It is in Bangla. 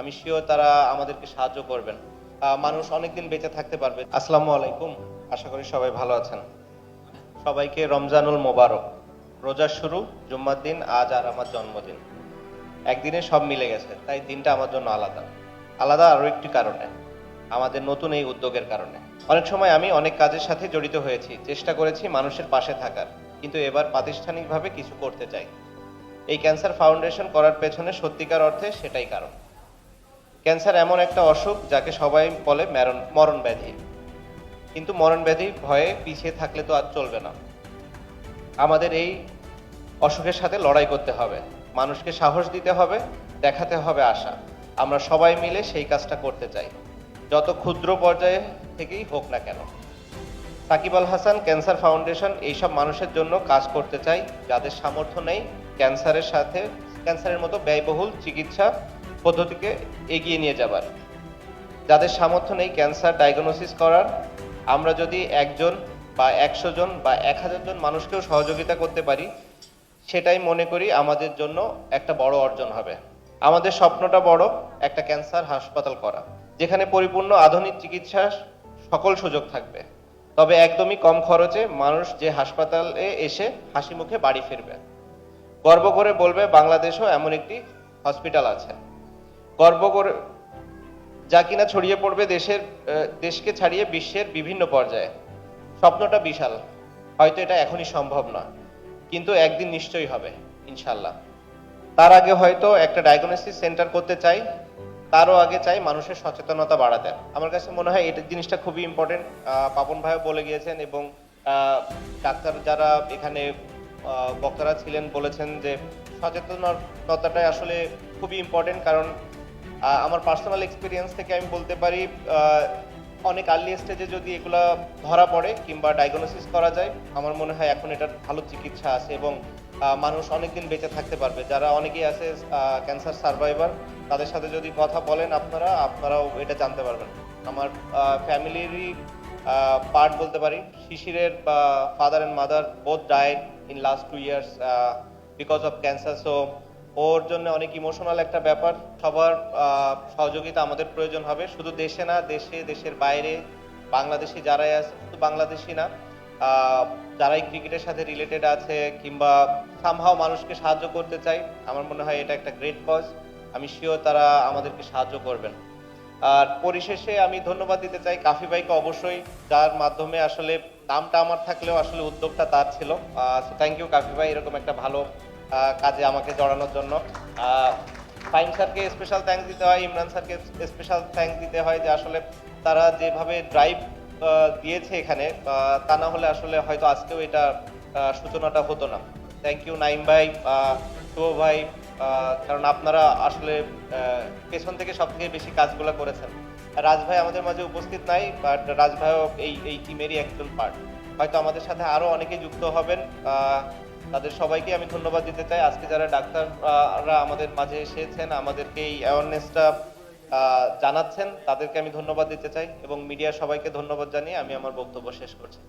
আমি শিওর তারা আমাদেরকে সাহায্য করবেন। মানুষ অনেকদিন বেঁচে থাকতে পারবে। আসসালামু আলাইকুম। আশা করি সবাই ভালো আছেন। সবাইকে রমজানুল মোবারক। রোজার শুরু, জুম্মার দিন, আজ আর আমার জন্মদিন। একদিনে সব মিলে গেছে, তাই দিনটা আমার জন্য আলাদা। আলাদা আরও একটি কারণে, আমাদের নতুন এই উদ্যোগের কারণে। অনেক সময় আমি অনেক কাজের সাথে জড়িত হয়েছি, চেষ্টা করেছি মানুষের পাশে থাকার, কিন্তু এবার প্রাতিষ্ঠানিকভাবে কিছু করতে চাই। এই ক্যান্সার ফাউন্ডেশন করার পেছনে সত্যিকার অর্থে সেটাই কারণ। ক্যান্সার এমন একটা অসুখ যাকে সবাই বলে মরণ মরণ ব্যাধি। কিন্তু মরণ ব্যাধি ভয়ে পিছিয়ে থাকলে তো আর চলবে না। আমাদের এই অসুখের সাথে লড়াই করতে হবে। মানুষকে সাহস দিতে হবে, দেখাতে হবে আশা। আমরা সবাই মিলে সেই কাজটা করতে চাই। যত ক্ষুদ্র পর্যায়ে থেকেই হোক না কেন। সাকিব আল হাসান, ক্যান্সার ফাউন্ডেশন এইসব মানুষের জন্য কাজ করতে চাই, যাদের সামর্থ্য নেই। ক্যান্সারের সাথে, ক্যান্সারের মতো ব্যয়বহুল চিকিৎসা পদ্ধতিকে এগিয়ে নিয়ে যাবার। যাদের সামর্থ্য নেই ক্যান্সার ডায়াগনোসিস করার, আমরা যদি একজন বা একশো জন বা এক হাজার জন মানুষকেও সহযোগিতা করতে পারি, সেটাই মনে করি আমাদের জন্য একটা বড় অর্জন হবে। আমাদের স্বপ্নটা বড় একটা ক্যান্সার হাসপাতাল করা, যেখানে পরিপূর্ণ আধুনিক চিকিৎসার সকল সুযোগ থাকবে। তবে একদমই কম খরচে মানুষ যে হাসপাতালে এসে হাসি মুখে বাড়ি ফিরবে। গর্ব করে বলবে, বাংলাদেশও এমন একটি হসপিটাল আছে। গর্ব করে যা কিনা ছড়িয়ে পড়বে দেশের দেশকে ছাড়িয়ে বিশ্বের বিভিন্ন পর্যায়ে। স্বপ্নটা বিশাল। হয়তো এটা এখনই সম্ভব না। কিন্তু একদিন নিশ্চয়ই হবে ইনশাল্লাহ তার আগে হয়তো একটা ডায়াগনোসিস সেন্টার করতে চাই। তারও আগে চাই মানুষের সচেতনতা বাড়াতে। আমার কাছে মনে হয় এটা জিনিসটা খুবই ইম্পর্টেন্ট পাপন ভাইও বলে গিয়েছেন এবং ডাক্তার যারা এখানে বক্তারা ছিলেন বলেছেন যে সচেতনতাটাই আসলে খুবই ইম্পর্টেন্ট কারণ আমার পার্সোনাল এক্সপিরিয়েন্স থেকে আমি বলতে পারি অনেক আর্লি স্টেজে যদি এগুলা ধরা পড়ে কিংবা ডায়াগনোসিস করা যায়, আমার মনে হয় এখন এটার ভালো চিকিৎসা আছে এবং মানুষ অনেকদিন বেঁচে থাকতে পারবে। যারা অনেকেই আছে ক্যান্সার সার্ভাইভার তাদের সাথে যদি কথা বলেন আপনারা, আপনারাও এটা জানতে পারবেন। আমার ফ্যামিলিরই পার্ট বলতে পারি, শিশিরের father and mother both died in last two years because of cancer so ওর জন্য অনেক ইমোশনাল একটা ব্যাপার। সবার সহযোগিতা আমাদের প্রয়োজন হবে। শুধু দেশে না, দেশে, দেশের বাইরে, বাংলাদেশি যারাই আছে, শুধু বাংলাদেশি না যারাই ক্রিকেটের সাথে রিলেটেড আছে কিংবা সামহাও মানুষকে সাহায্য করতে চাই, আমার মনে হয় এটা একটা গ্রেট কজ আমি শিওর তারা আমাদেরকে সাহায্য করবেন। আর পরিশেষে আমি ধন্যবাদ দিতে চাই কাফি ভাইকে অবশ্যই, যার মাধ্যমে আসলে নামটা আমার থাকলেও আসলে উদ্যোগটা তার ছিল। থ্যাংক ইউ কাফি ভাই, এরকম একটা ভালো কাজে আমাকে জড়ানোর জন্য। ফাইম স্যারকে স্পেশাল থ্যাঙ্কস দিতে হয়, ইমরান স্যারকে স্পেশাল থ্যাঙ্কস দিতে হয় যে আসলে তারা যেভাবে ড্রাইভ দিয়েছে এখানে তা না হলে আসলে হয়তো আজকেও এটা সূচনাটা হতো না। থ্যাংক ইউ নাইম ভাই শুভ ভাই কারণ আপনারা আসলে পেছন থেকে সব থেকে বেশি কাজগুলো করেছেন। রাজ ভাই আমাদের মাঝে উপস্থিত নাই বাট রাজ ভাইও এই এই টিমেরই একজন পার্ট হয়তো আমাদের সাথে আরও অনেকে যুক্ত হবেন তাদের সবাইকে আমি ধন্যবাদ দিতে চাই। আজকে যারা ডাক্তাররা আমাদের মাঝে এসেছেন, আমাদেরকে এই অ্যাওয়ারনেসটা জানাচ্ছেন, তাদেরকে আমি ধন্যবাদ দিতে চাই এবং মিডিয়ার সবাইকে ধন্যবাদ জানিয়ে আমি আমার বক্তব্য শেষ করছি।